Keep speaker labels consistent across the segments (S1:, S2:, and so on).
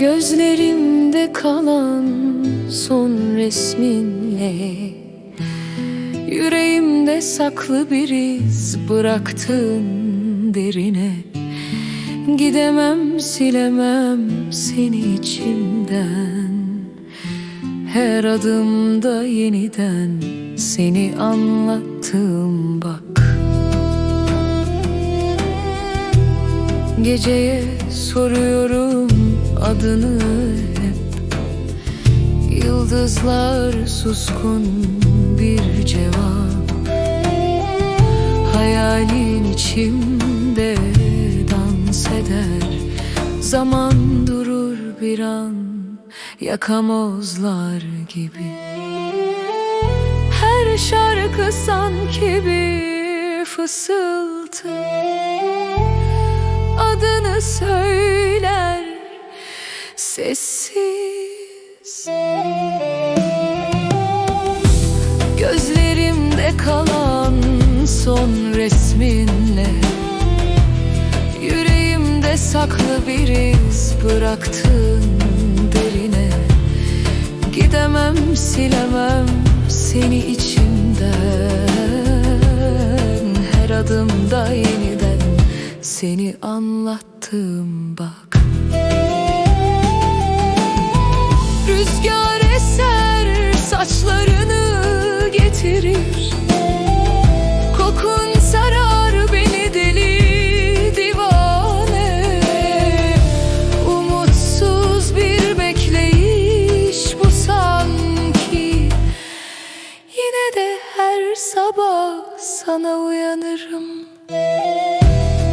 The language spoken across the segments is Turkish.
S1: Gözlerimde kalan son resminle Yüreğimde saklı bir iz bıraktın derine. Gidemem silemem seni içimden. Her adımda yeniden seni anlattım bak. Geceye soruyorum adını hep. Yıldızlar suskun bir cevap. Hayalin içimde dans eder. Zaman durur bir an yakamozlar gibi. Her şarkı sanki bir fısıltı. Adını söyler sessiz son resminle. Yüreğimde saklı bir iz bıraktın derine. Gidemem silemem seni içimden. Her adımda yeniden seni anlattım bak sabah sana uyanırım.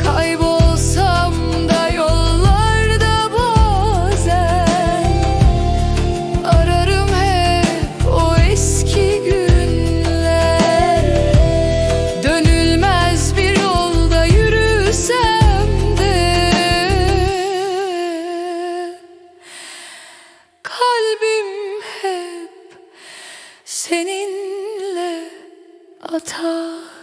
S1: Kaybolsam a time.